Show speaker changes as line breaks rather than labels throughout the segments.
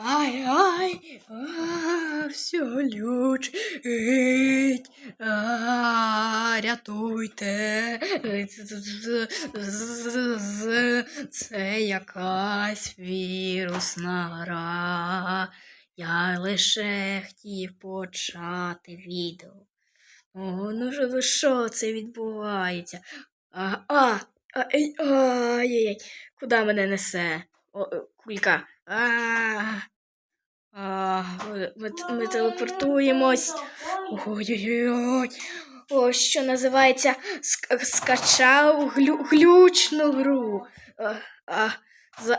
Ай-ай, а, все глючить, а, рятуйте. Це якась вірусна гра. Я лише хотів почати відео. О, ну ж ви що це відбувається? А, а, а, ей, ай-яй-яй, куди мене несе? О, е, кулька. Ми, телепортуємось. Ой-ой-ой. О, що називається ск- скачав глю, глючну гру. А,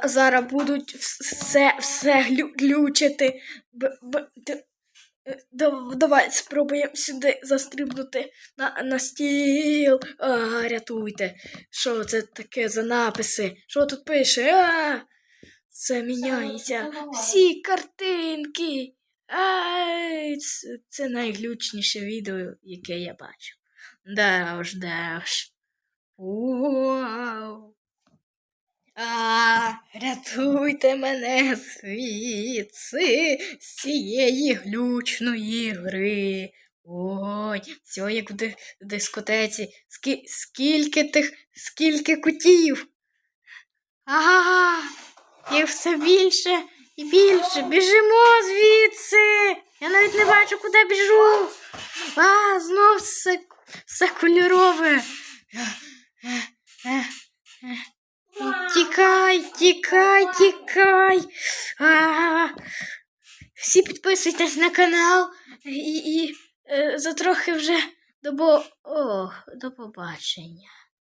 зараз будуть все, все глю, глючити. Е, Давай спробуємо сюди застрибнути на, на стіл. А, рятуйте. Що це таке за написи? Що тут пише? А, це міняється. Всі картинки. Ай, це, це найглючніше відео, яке я бачив. Да ж, да ж. Вау. А, рятуйте мене звідси з цієї глючної гри. Ой, все як в ди- дискотеці. Скі, скільки тих, скільки кутів. Ага, їх все більше і більше. Біжимо звідси. Я навіть не бачу, куди біжу. А, знов все, все кольорове. Тікай, тікай, тікай. А, всі підписуйтесь на канал і, і е, за трохи вже до, бо... О, до побачення.